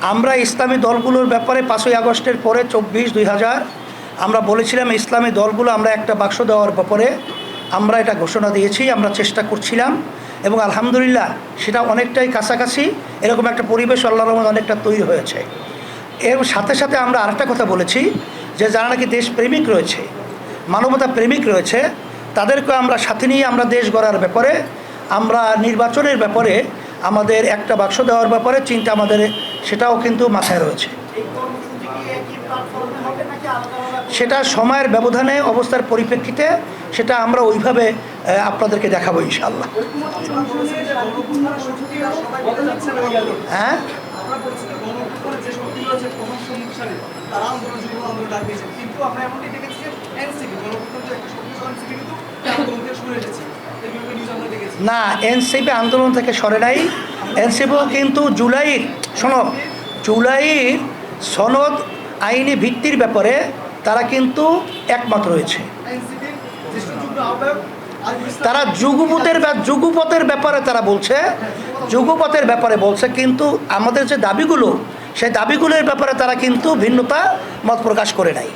আমরা ইসলামী দলগুলোর ব্যাপারে পাঁচই আগস্টের পরে চব্বিশ দুই হাজার, আমরা বলেছিলাম ইসলামী দলগুলো আমরা একটা বাক্স দেওয়ার ব্যাপারে আমরা এটা ঘোষণা দিয়েছি, আমরা চেষ্টা করছিলাম এবং আলহামদুলিল্লাহ সেটা অনেকটাই কাছাকাছি, এরকম একটা পরিবেশ আল্লাহ রহমান অনেকটা তৈরি হয়েছে। এর সাথে সাথে আমরা আরেকটা কথা বলেছি যে যারা নাকি দেশপ্রেমিক রয়েছে, মানবতা প্রেমিক রয়েছে, তাদেরকে আমরা সাথে নিয়ে আমরা দেশ গড়ার ব্যাপারে, আমরা নির্বাচনের ব্যাপারে আমাদের একটা বাক্স দেওয়ার ব্যাপারে চিন্তা আমাদের, সেটাও কিন্তু মাথায় রয়েছে। সেটা সময়ের ব্যবধানে, অবস্থার পরিপ্রেক্ষিতে, সেটা আমরা ওইভাবে আপনাদেরকে দেখাবো ইনশাল্লাহ হ্যাঁ? না, এনসিপি আন্দোলন থেকে সরে নাই। এনসিপিও কিন্তু জুলাইয়ের শোনো জুলাইয়ের সনদ আইনি ভিত্তির ব্যাপারে তারা কিন্তু একমত রয়েছে। তারা যুগপথের যুগপথের ব্যাপারে তারা বলছে যুগপথের ব্যাপারে বলছে, কিন্তু আমাদের যে দাবিগুলো, সেই দাবিগুলোর ব্যাপারে তারা কিন্তু ভিন্নতা মত প্রকাশ করে নাই।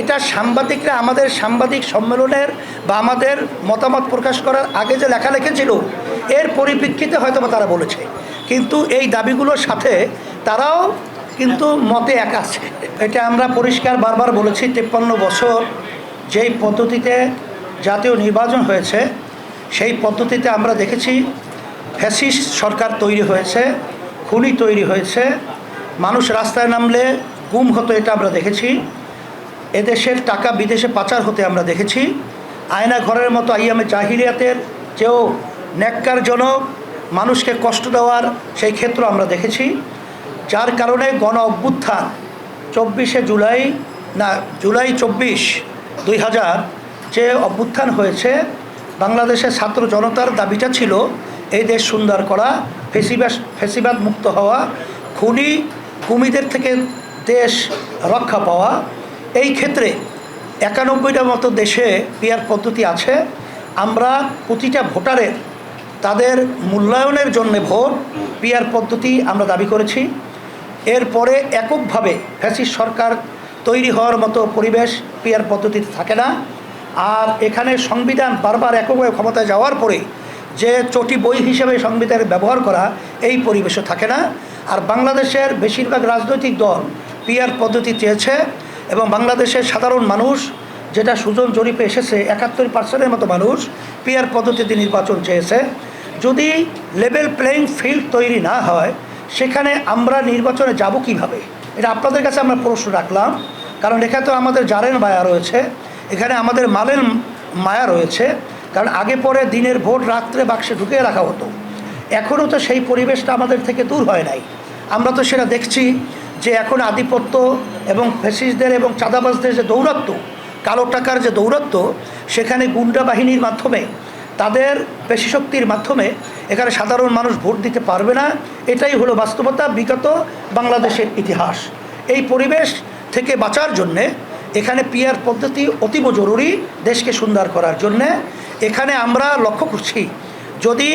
এটা সাংবাদিকরা আমাদের সাংবাদিক সম্মেলনের বা আমাদের মতামত প্রকাশ করার আগে যে লেখালেখি ছিল, এর পরিপ্রেক্ষিতে হয়তো তারা বলেছে। কিন্তু এই দাবিগুলোর সাথে তারাও কিন্তু মতে এক আছে। এটা আমরা পরিষ্কার বারবার বলেছি, তেপ্পান্ন বছর যেই পদ্ধতিতে জাতীয় নির্বাচন হয়েছে, সেই পদ্ধতিতে আমরা দেখেছি ফ্যাসিস্ট সরকার তৈরি হয়েছে, খুনি তৈরি হয়েছে, মানুষ রাস্তায় নামলে গুম হতো এটা আমরা দেখেছি। এদেশের টাকা বিদেশে পাচার হতে আমরা দেখেছি। আয়না ঘরের মতো আইয়ামে জাহিরিয়াতের চেয়েও ন্যাক্কারজনক মানুষকে কষ্ট দেওয়ার সেই ক্ষেত্র আমরা দেখেছি। যার কারণে গণ অভ্যুত্থান চব্বিশে জুলাই, না, জুলাই চব্বিশ দুই হাজার যে অভ্যুত্থান হয়েছে, বাংলাদেশের ছাত্র জনতার দাবিটা ছিল এই দেশ সুন্দর করা, ফেসিবাস, ফেসিবাদ মুক্ত হওয়া, খুনি, কুমিদের থেকে দেশ রক্ষা পাওয়া, এই ক্ষেত্রে একানব্বইটার মতো দেশে পিয়ার পদ্ধতি আছে। আমরা প্রতিটা ভোটারের তাদের মূল্যায়নের জন্য ভোট, পিয়ার পদ্ধতি আমরা দাবি করেছি। এরপরে এককভাবে ফ্যাসিস্ট সরকার তৈরি হওয়ার মতো পরিবেশ পিয়ার পদ্ধতিতে থাকে না। আর এখানে সংবিধান বারবার এককভাবে ক্ষমতায় যাওয়ার পরে যে চটি বই হিসেবে সংবিধানের ব্যবহার করা, এই পরিবেশও থাকে না। আর বাংলাদেশের বেশিরভাগ রাজনৈতিক দল পিয়ার পদ্ধতি চেয়েছে এবং বাংলাদেশের সাধারণ মানুষ, যেটা সুজন জরিপে এসেছে, একাত্তর পার্সেন্টের মতো মানুষ পিয়ার পদ্ধতিতে নির্বাচন চেয়েছে। যদি লেভেল প্লেয়িং ফিল্ড তৈরি না হয়, সেখানে আমরা নির্বাচনে যাব কীভাবে? এটা আপনাদের কাছে আমরা প্রশ্ন রাখলাম। কারণ এখানে তো আমাদের জারেন মায়া রয়েছে, এখানে আমাদের মালের মায়া রয়েছে। কারণ আগে পরে দিনের ভোট রাত্রে বাক্সে ঢুকিয়ে রাখা হতো। এখনও তো সেই পরিবেশটা আমাদের থেকে দূর হয় নাই। আমরা তো সেটা দেখছি। যে এখন আধিপত্য এবং ফেসিসদের এবং চাঁদাবাজদের যে দৌরাত্ম কালো টাকার যে দৌরাত্ম সেখানে গুন্ডা বাহিনীর মাধ্যমে, তাদের পেশি শক্তির মাধ্যমে এখানে সাধারণ মানুষ ভোট দিতে পারবে না। এটাই হলো বাস্তবতা, বিগত বাংলাদেশের ইতিহাস। এই পরিবেশ থেকে বাঁচার জন্যে এখানে পিয়ার পদ্ধতি অতীব জরুরি দেশকে সুন্দর করার জন্যে। এখানে আমরা লক্ষ্য করছি, যদি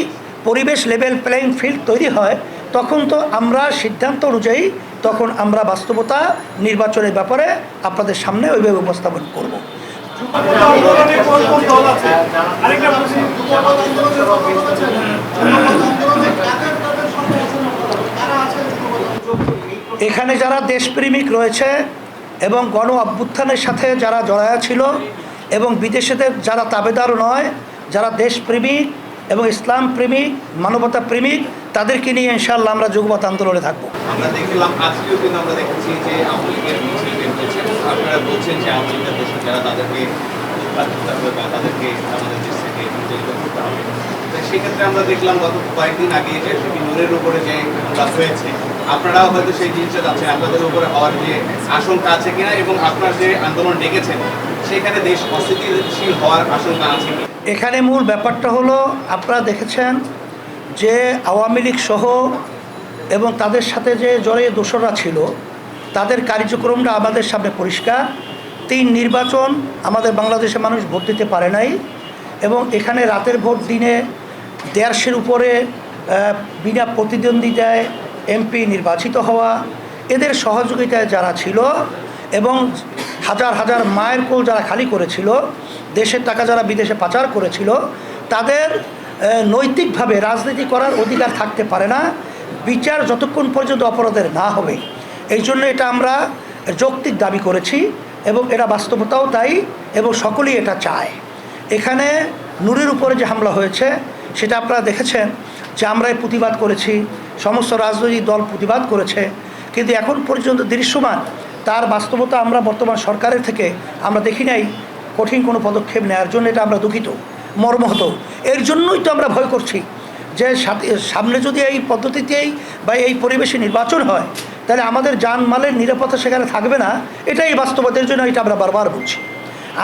পরিবেশ লেভেল প্লেইং ফিল্ড তৈরি হয়, তখন তো আমরা সিদ্ধান্ত অনুযায়ী তখন আমরা বাস্তবতা নির্বাচনের ব্যাপারে আপনাদের সামনে ওইভাবে উপস্থাপন করব। এখানে যারা দেশপ্রেমিক রয়েছে এবং গণ অভ্যুত্থানের সাথে যারা জড়ায়া ছিল এবং বিদেশেদের যারা তাবেদার নয়, যারা দেশপ্রেমিক এবং ইসলাম প্রেমিক মানবতা প্রেমিক তাদেরকে নিয়ে ইনশাল্লাহ আমরা যুগপথ আন্দোলনে থাকব। আমরা দেখলাম আজকেও কিন্তু আমরা দেখেছি যে আওয়ামী লীগের মিছিল বের হয়েছে। আপনারা বলছেন যে আওয়ামী লীগের দেশে যারা তাদেরকে হবে বা তাদেরকে আমাদের দেশ থেকে করতে হবে। সেক্ষেত্রে আমরা দেখলাম গত কয়েকদিন আগে যে নূরের উপরে যে হামলা হয়েছে আপনারাও হয়তো সেই জিনিসটা যাচ্ছেন আপনাদের উপরে হওয়ার যে আশঙ্কা আছে কিনা এবং আপনার যে আন্দোলন ডেকেছেন সেখানে দেশ অস্থিতিশীল হওয়ার আশঙ্কা আছে এখানে মূল ব্যাপারটা হলো আপনারা দেখেছেন যে আওয়ামী লীগ সহ এবং তাদের সাথে যে জড়ে দোসররা ছিল, তাদের কার্যক্রমটা আমাদের সামনে পরিষ্কার। তিন নির্বাচন আমাদের বাংলাদেশের মানুষ ভোট দিতে পারে নাই এবং এখানে রাতের ভোট দিনে দেড়শের উপরে বিনা প্রতিদ্বন্দ্বিতায় এমপি নির্বাচিত হওয়া, এদের সহযোগিতায় যারা ছিল এবং হাজার হাজার মায়ের কোল যারা খালি করেছিল, দেশের টাকা যারা বিদেশে পাচার করেছিল, তাদের নৈতিকভাবে রাজনীতি করার অধিকার থাকতে পারে না। বিচার যতক্ষণ পর্যন্ত অপরাধের না হবে। এই জন্য এটা আমরা যৌক্তিক দাবি করেছি এবং এটা বাস্তবতাও তাই এবং সকলেই এটা চায়। এখানে নূরের উপরে যে হামলা হয়েছে, সেটা আপনারা দেখেছেন যে আমরা প্রতিবাদ করেছি, সমস্ত রাজনৈতিক দল প্রতিবাদ করেছে। কিন্তু এখন পর্যন্ত দৃশ্যমান, তার বাস্তবতা আমরা বর্তমান সরকারের থেকে আমরা দেখি নাই, কঠিন কোনো পদক্ষেপ নেওয়ার জন্য এটা আমরা দুঃখিত। মর্মহত এর জন্যই তো আমরা ভয় করছি যে সামনে যদি এই পদ্ধতিতেই বা এই পরিবেশে নির্বাচন হয়, তাহলে আমাদের জানমালের নিরাপত্তা সেখানে থাকবে না। এটাই বাস্তবতার জন্য এটা আমরা বারবার বলছি।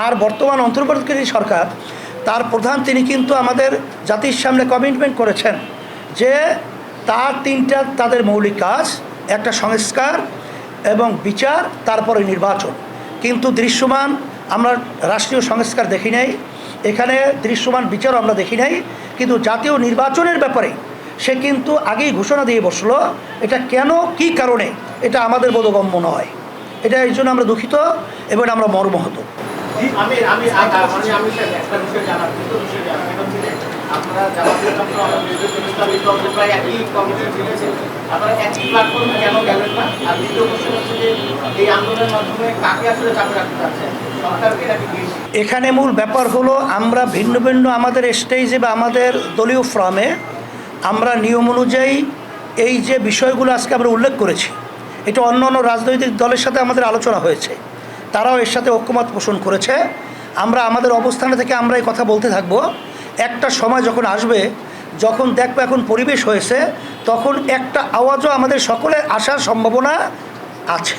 আর বর্তমান অন্তর্বর্তীকালীন সরকার, তার প্রধান তিনি কিন্তু আমাদের জাতির সামনে কমিটমেন্ট করেছেন যে তার তিনটা তাদের মৌলিক কাজ, একটা সংস্কার এবং বিচার, তারপরে নির্বাচন। কিন্তু দৃশ্যমান আমরা রাষ্ট্রীয় সংস্কার দেখি নাই। এখানে দৃশ্যমান বিচারও আমরা দেখি নাই, কিন্তু জাতীয় নির্বাচনের ব্যাপারে সে কিন্তু আগেই ঘোষণা দিয়ে বসল, এটা কেন, কি কারণে, এটা আমাদের বোধগম্য নয়। এটা এই জন্য আমরা দুঃখিত এবং আমরা মর্মাহত। আপনারা এখানে মূল ব্যাপার হলো আমরা ভিন্ন ভিন্ন আমাদের স্টেজে বা আমাদের দলীয় ফ্রামে আমরা নিয়ম অনুযায়ী এই যে বিষয়গুলো আজকে আমরা উল্লেখ করেছি, এটা অন্য অন্য রাজনৈতিক দলের সাথে আমাদের আলোচনা হয়েছে, তারাও এর সাথে ঐক্যমত পোষণ করেছে। আমরা আমাদের অবস্থানে থেকে আমরা এই কথা বলতে থাকব, একটা সময় যখন আসবে, যখন দেখব এখন পরিবেশ হয়েছে, তখন একটা আওয়াজও আমাদের সকলের আসার সম্ভাবনা আছে।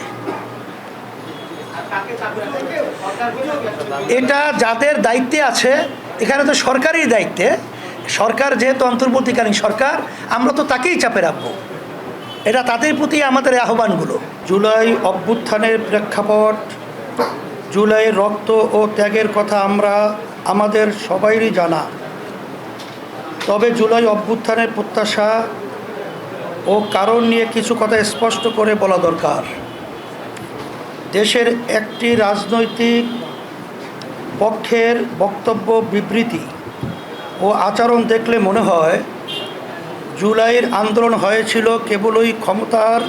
এটা যাদের দায়িত্বে আছে, এখানে তো সরকারই দায়িত্বে। সরকার যেহেতু অন্তর্বর্তীকালীন সরকার, আমরা তো তাকেই চাপে রাখব। এটা তাদের প্রতি আমাদের আহ্বানগুলো। জুলাই অভ্যুত্থানের প্রেক্ষাপট জুলাইয়ের রক্ত ও ত্যাগের কথা আমরা আমাদের সবাইরই জানা। তবে জুলাই অভ্যুত্থানের প্রত্যাশা ও কারণ নিয়ে কিছু কথা স্পষ্ট করে বলা দরকার। দেশের একটি রাজনৈতিক পক্ষের বক্তব্য বিবৃতি ও আচরণ দেখলে মনে হয়, জুলাইয়ের আন্দোলন হয়েছিল কেবলই ক্ষমতার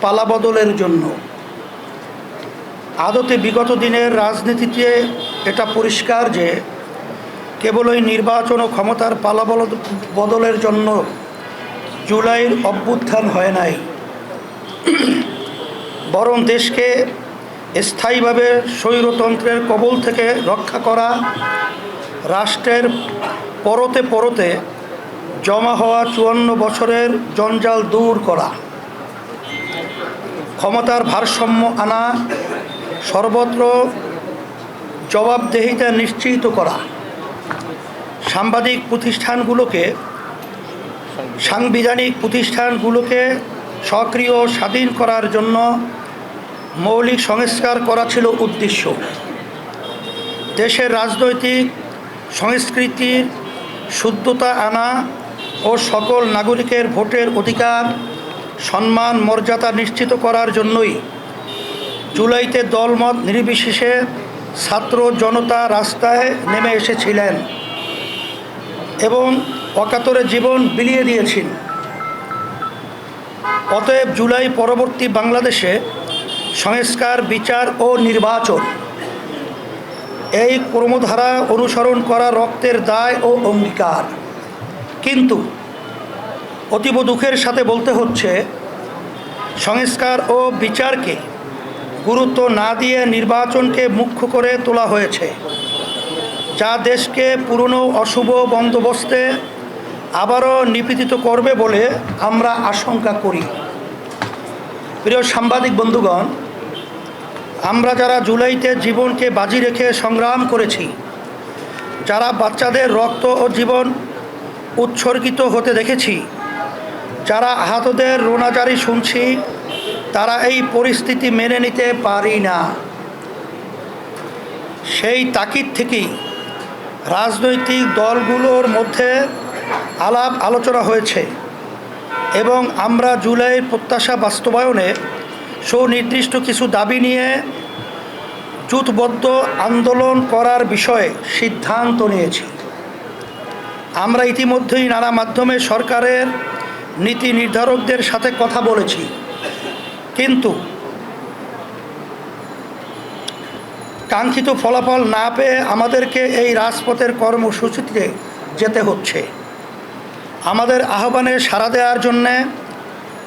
পালাবদলের জন্য। আদতে বিগত দিনের রাজনীতিতে এটা পরিষ্কার যে, কেবলই নির্বাচন ও ক্ষমতার পালাবল বদলের জন্য জুলাইয়ের অভ্যুত্থান হয় নাই। বরং দেশকে স্থায়ীভাবে স্বৈরতন্ত্রের কবল থেকে রক্ষা করা, রাষ্ট্রের পরতে পরতে জমা হওয়া চুয়ান্ন বছরের জঞ্জাল দূর করা, ক্ষমতার ভারসাম্য আনা, সর্বত্র জবাবদেহিতা নিশ্চিত করা। সাংবাদিক প্রতিষ্ঠানগুলোকে, সাংবিধানিক প্রতিষ্ঠানগুলোকে সক্রিয় স্বাধীন করার জন্য মৌলিক সংস্কার করা ছিল উদ্দেশ্য। দেশের রাজনৈতিক সংস্কৃতির শুদ্ধতা আনা ও সকল নাগরিকের ভোটের অধিকার, সম্মান, মর্যাদা নিশ্চিত করার জন্যই জুলাইতে দলমত নির্বিশেষে ছাত্র জনতা রাস্তায় নেমে এসেছিলেন এবং অকাতরে জীবন বিলিয়ে দিয়েছেন। অতএব জুলাই পরবর্তী বাংলাদেশে সংস্কার, বিচার ও নির্বাচন। এই কর্মধারা অনুসরণ করা রক্তের দায় ও অঙ্গীকার। কিন্তু অতীব দুঃখের সাথে বলতে হচ্ছে, সংস্কার ও বিচারকে গুরুত্ব না দিয়ে নির্বাচনকে মুখ্য করে তোলা হয়েছে, যা দেশকে পুরনো অশুভ বন্দোবস্তে আবারও নিপীড়িত করবে বলে আমরা আশঙ্কা করি। প্রিয় সাংবাদিক বন্ধুগণ আমরা যারা জুলাইতে জীবনকে বাজি রেখে সংগ্রাম করেছি, যারা বাচ্চাদের রক্ত ও জীবন উৎসর্গিত হতে দেখেছি, যারা আহতদের রোনাজারি শুনছি, তারা এই পরিস্থিতি মেনে নিতে পারি না। সেই তাকিদ থেকেই রাজনৈতিক দলগুলোর মধ্যে আলাপ আলোচনা হয়েছে এবং আমরা জুলাইয়ের প্রত্যাশা বাস্তবায়নে সুনির্দিষ্ট কিছু দাবি নিয়ে জুথবদ্ধ আন্দোলন করার বিষয়ে সিদ্ধান্ত নিয়েছি। আমরা ইতিমধ্যেই নানা মাধ্যমে সরকারের নীতি নির্ধারকদের সাথে কথা বলেছি। কিন্তু কাঙ্ক্ষিত ফলাফল না পেয়ে আমাদেরকে এই রাজপথের কর্মসূচিতে যেতে হচ্ছে। আমাদের আহ্বানে সাড়া দেওয়ার জন্যে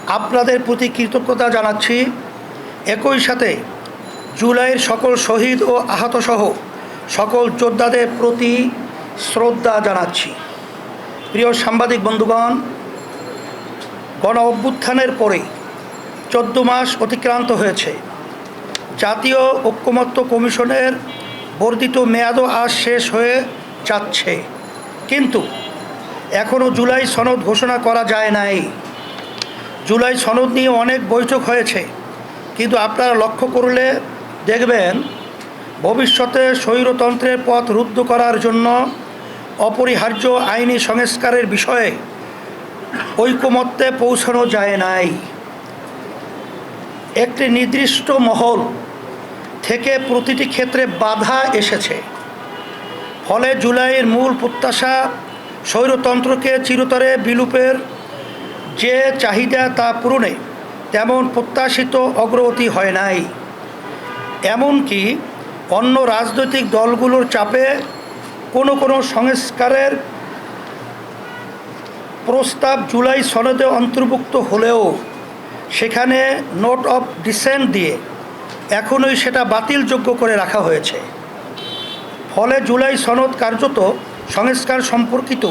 আপনাদের প্রতি কৃতজ্ঞতা জানাচ্ছি। একই সাথে জুলাইয়ের সকল শহীদ ও আহতসহ সকল যোদ্ধাদের প্রতি শ্রদ্ধা জানাচ্ছি। প্রিয় সাংবাদিক বন্ধুগণ, গণ অভ্যুত্থানের পরে চোদ্দ মাস অতিক্রান্ত হয়েছে। জাতীয় ঐক্যমত্য কমিশনের বর্ধিত মেয়াদও আজ শেষ হয়ে যাচ্ছে। কিন্তু এখনও জুলাই সনদ ঘোষণা করা যায় নাই। জুলাই সনদ নিয়ে অনেক বৈঠক হয়েছে। কিন্তু আপনারা লক্ষ্য করলে দেখবেন ভবিষ্যতে স্বৈরতন্ত্রের পথ রুদ্ধ করার জন্য অপরিহার্য আইনি সংস্কারের বিষয়ে ঐকমত্যে পৌঁছানো যায় নাই। একটি নির্দিষ্ট মহল থেকে প্রতিটি ক্ষেত্রে বাধা এসেছে। ফলে জুলাইয়ের মূল প্রত্যাশা স্বৈরতন্ত্রকে চিরতরে বিলুপের যে চাহিদা তা পূরণে তেমন প্রত্যাশিত অগ্রগতি হয় নাই। এমনকি অন্য রাজনৈতিক দলগুলোর চাপে কোনো কোনো সংস্কারের প্রস্তাব জুলাই সনদে অন্তর্ভুক্ত হলেও সেখানে নোট অফ ডিসেন্ট দিয়ে এখনই সেটা বাতিলযোগ্য করে রাখা হয়েছে। ফলে জুলাই সনদ কার্যত সংস্কার সম্পর্কিত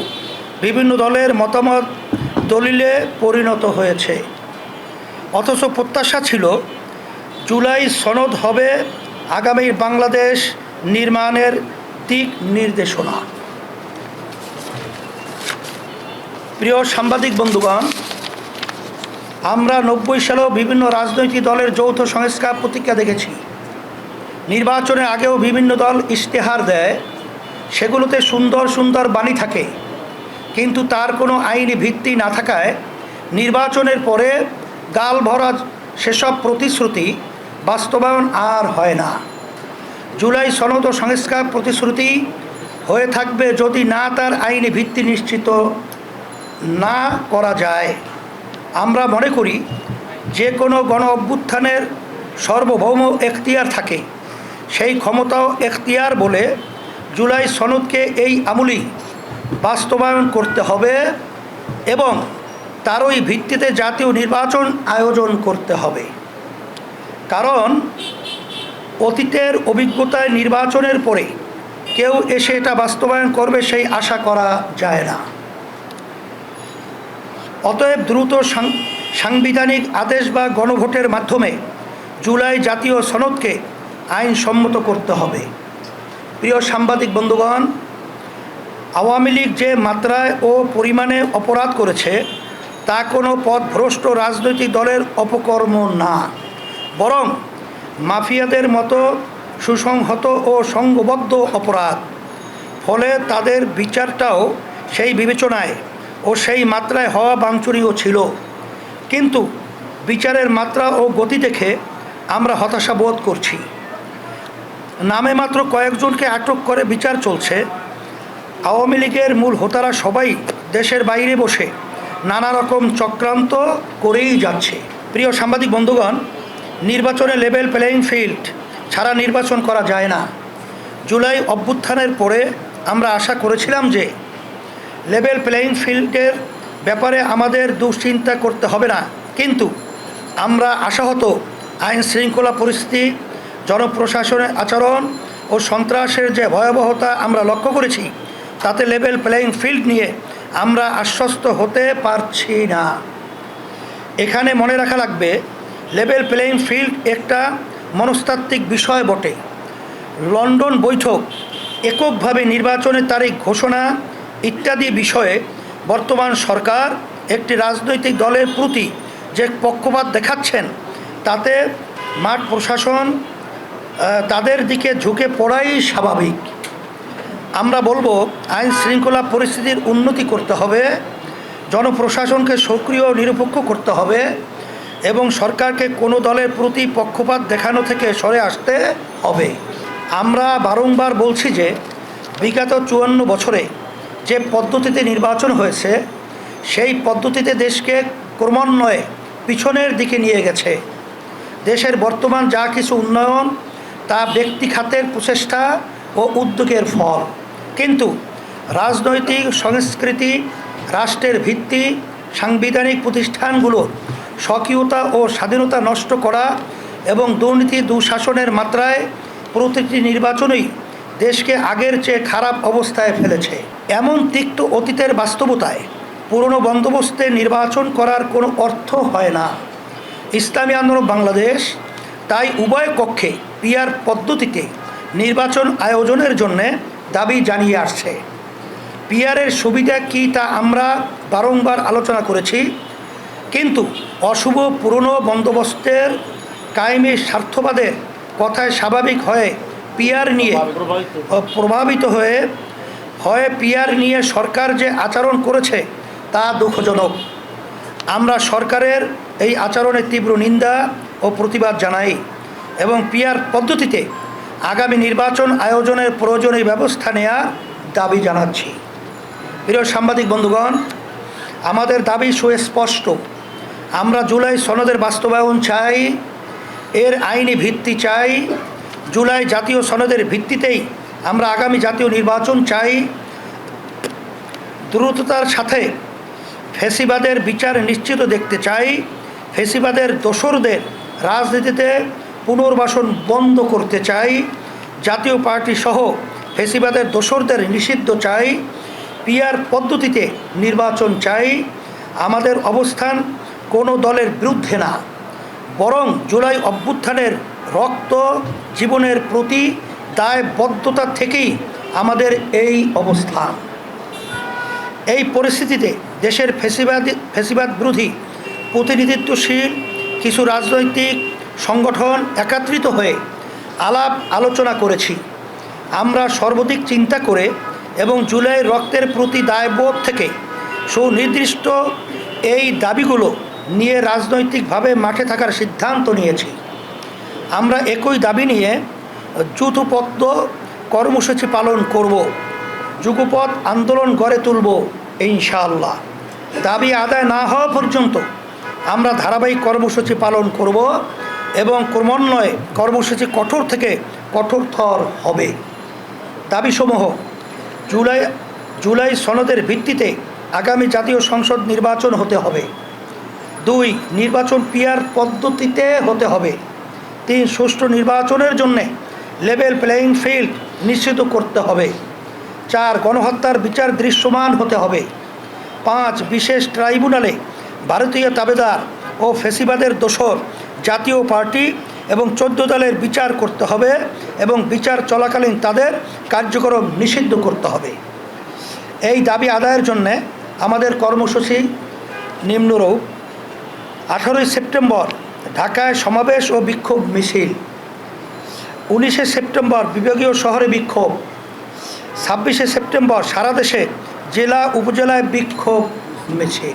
বিভিন্ন দলের মতামত দলিলে পরিণত হয়েছে। অথচ প্রত্যাশা ছিল জুলাই সনদ হবে আগামী বাংলাদেশ নির্মাণের দিক নির্দেশনা। প্রিয় সাংবাদিক বন্ধুগণ, আমরা নব্বই সালেও বিভিন্ন রাজনৈতিক দলের যৌথ সংস্কার প্রতিক্রিয়া দেখেছি। নির্বাচনের আগেও বিভিন্ন দল ইশতেহার দেয়, সেগুলোতে সুন্দর সুন্দর বাণী থাকে। কিন্তু তার কোনো আইনি ভিত্তি না থাকায় নির্বাচনের পরে গাল ভরা সেসব প্রতিশ্রুতি বাস্তবায়ন আর হয় না। জুলাই সনদ ও সংস্কার প্রতিশ্রুতি হয়ে থাকবে যদি না তার আইনি ভিত্তি নিশ্চিত না করা যায়। আমরা মনে করি যে কোনো গণ অভ্যুত্থানের সার্বভৌম এখতিয়ার থাকে। সেই ক্ষমতাও এখতিয়ার বলে জুলাই সনদকে এই আমূলি বাস্তবায়ন করতে হবে এবং তারই ভিত্তিতে জাতীয় নির্বাচন আয়োজন করতে হবে। কারণ অতীতের অভিজ্ঞতায় নির্বাচনের পরে কেউ এসে এটা বাস্তবায়ন করবে সেই আশা করা যায় না। অতএব দ্রুত সাংবিধানিক আদেশ বা গণভোটের মাধ্যমে জুলাই জাতীয় সনদকে আইনসম্মত করতে হবে। প্রিয় সাংবাদিক বন্ধুগণ, আওয়ামী লীগ যে মাত্রায় ও পরিমাণে অপরাধ করেছে তা কোনো পথভ্রষ্ট রাজনৈতিক দলের অপকর্ম না। বরং মাফিয়াদের মতো সুসংহত ও সংঘবদ্ধ অপরাধ। ফলে তাদের বিচারটাও সেই বিবেচনায় ও সেই মাত্রায় হওয়া বাঞ্ছনীয় ছিল। কিন্তু বিচারের মাত্রা ও গতি দেখে আমরা হতাশা বোধ করছি। নামে মাত্র কয়েকজনকে আটক করে বিচার চলছে। আওয়ামী লীগের মূল হোতারা সবাই দেশের বাইরে বসে নানা রকম চক্রান্ত করেই যাচ্ছে। প্রিয় সাংবাদিক বন্ধুগণ, নির্বাচনে লেভেল প্লেয়িং ফিল্ড ছাড়া নির্বাচন করা যায় না। জুলাই অভ্যুত্থানের পরে আমরা আশা করেছিলাম যে লেভেল প্লেয়িং ফিল্ডের ব্যাপারে আমাদের দুশ্চিন্তা করতে হবে না। কিন্তু আমরা আশাহত আইন শৃঙ্খলা পরিস্থিতি, জনপ্রশাসনের আচরণ ও সন্ত্রাসের যে ভয়াবহতা আমরা লক্ষ্য করেছি, তাতে লেভেল প্লেয়িং ফিল্ড নিয়ে আমরা আশ্বস্ত হতে পারছি না। এখানে মনে রাখা লাগবে লেভেল প্লেয়িং ফিল্ড একটা মনস্তাত্ত্বিক বিষয় বটে। লন্ডন বৈঠক, এককভাবে নির্বাচনের তারিখ ঘোষণা ইত্যাদি বিষয়ে বর্তমান সরকার একটি রাজনৈতিক দলের প্রতি যে পক্ষপাত দেখাচ্ছেন, তাতে মাঠ প্রশাসন তাদের দিকে ঝুঁকে পড়াই স্বাভাবিক। আমরা বলব, আইন শৃঙ্খলা পরিস্থিতির উন্নতি করতে হবে, জনপ্রশাসনকে সক্রিয় নিরপেক্ষ করতে হবে, এবং সরকারকে কোনো দলের প্রতি পক্ষপাত দেখানো থেকে সরে আসতে হবে। আমরা বারংবার বলছি যে, বিগত চুয়ান্ন বছরে যে পদ্ধতিতে নির্বাচন হয়েছে, সেই পদ্ধতিতে দেশকে ক্রমান্বয়ে পিছনের দিকে নিয়ে গেছে। দেশের বর্তমান যা কিছু উন্নয়ন, তা ব্যক্তি খাতের প্রচেষ্টা ও উদ্যোগের ফল। কিন্তু রাজনৈতিক সংস্কৃতি, রাষ্ট্রের ভিত্তি, সাংবিধানিক প্রতিষ্ঠানগুলোর স্বকীয়তা ও স্বাধীনতা নষ্ট করা এবং দুর্নীতি দুঃশাসনের মাত্রায় প্রতিটি নির্বাচনই দেশকে আগের চেয়ে খারাপ অবস্থায় ফেলেছে। এমন তিক্ত অতীতের বাস্তবতায় পুরনো বন্দোবস্তে নির্বাচন করার কোনো অর্থ হয় না। ইসলামী আন্দোলন বাংলাদেশ তাই উভয় কক্ষে পিয়ার পদ্ধতিতে নির্বাচন আয়োজনের জন্য দাবি জানিয়ে আসছে। পিয়ারের সুবিধা কি তা আমরা বারংবার আলোচনা করেছি, কিন্তু অশুভ পুরনো বন্দোবস্তের কায়েমের স্বার্থবাদের কথায় স্বাভাবিক হয়ে পিয়ার নিয়ে প্রভাবিত হয়ে, হয় পিয়ার নিয়ে সরকার যে আচরণ করেছে তা দুঃখজনক। আমরা সরকারের এই আচরণের তীব্র নিন্দা ও প্রতিবাদ জানাই এবং পিয়ার পদ্ধতিতে আগামী নির্বাচন আয়োজনের প্রয়োজনীয় ব্যবস্থা নেওয়ার দাবি জানাচ্ছি। প্রিয় সাংবাদিক বন্ধুগণ, আমাদের দাবি সুস্পষ্ট। আমরা জুলাই সনদের বাস্তবায়ন চাই, এর আইনি ভিত্তি চাই, জুলাই জাতীয় সনদের ভিত্তিতেই আমরা আগামী জাতীয় নির্বাচন চাই। দ্রুততার সাথে ফেসিবাদের বিচার নিশ্চিত দেখতে চাই। ফেসিবাদের দোসরদের রাজনীতিতে পুনর্বাসন বন্ধ করতে চাই। জাতীয় পার্টি সহ ফেসিবাদের দোসরদের নিষিদ্ধ চাই। পিয়ার পদ্ধতিতে নির্বাচন চাই। আমাদের অবস্থান কোনো দলের বিরুদ্ধে না। বরং জুলাই অভ্যুত্থানের রক্ত জীবনের প্রতি দায়বদ্ধতা থেকেই আমাদের এই অবস্থান। এই পরিস্থিতিতে দেশের ফেসিবাদ ফেসিবাদ বিরোধী প্রতিনিধিত্বশীল কিছু রাজনৈতিক সংগঠন একত্রিত হয়ে আলাপ আলোচনা করেছি। আমরা সর্বাধিক চিন্তা করে এবং জুলাই রক্তের প্রতি দায়বোধ থেকে সুনির্দিষ্ট এই দাবিগুলো নিয়ে রাজনৈতিকভাবে মাঠে থাকার সিদ্ধান্ত নিয়েছি। আমরা একই দাবি নিয়ে যুথপদ্য কর্মসূচি পালন করব। যুগপথ আন্দোলন গড়ে তুলব, ইনশাআল্লাহ। দাবি আদায় না হওয়া পর্যন্ত আমরা ধারাবাহিক কর্মসূচি পালন করব। এবং ক্রমান্বয়ে কর্মসূচি কঠোর থেকে কঠোরতর হবে। দাবিসমূহ, জুলাই জুলাই সনদের ভিত্তিতে আগামী জাতীয় সংসদ নির্বাচন হতে হবে। দুই, নির্বাচন পিয়ার পদ্ধতিতে হতে হবে। তিন, সুষ্ঠু নির্বাচনের জন্যে লেভেল প্লেয়িং ফিল্ড নিশ্চিত করতে হবে। চার, গণহত্যার বিচার দৃশ্যমান হতে হবে। পাঁচ, বিশেষ ট্রাইব্যুনালে ভারতীয় তাবেদার ও ফেসিবাদের দোসর জাতীয় পার্টি এবং চোদ্দ দলের বিচার করতে হবে এবং বিচার চলাকালীন তাদের কার্যক্রম নিষিদ্ধ করতে হবে। এই দাবি আদায়ের জন্যে আমাদের কর্মসূচি নিম্নরূপ আঠারোই সেপ্টেম্বর ঢাকায় সমাবেশ ও বিক্ষোভ মিছিল। উনিশে সেপ্টেম্বর বিভাগীয় শহরে বিক্ষোভ। ছাব্বিশে সেপ্টেম্বর সারা দেশে জেলা উপজেলায় বিক্ষোভ মিছিল।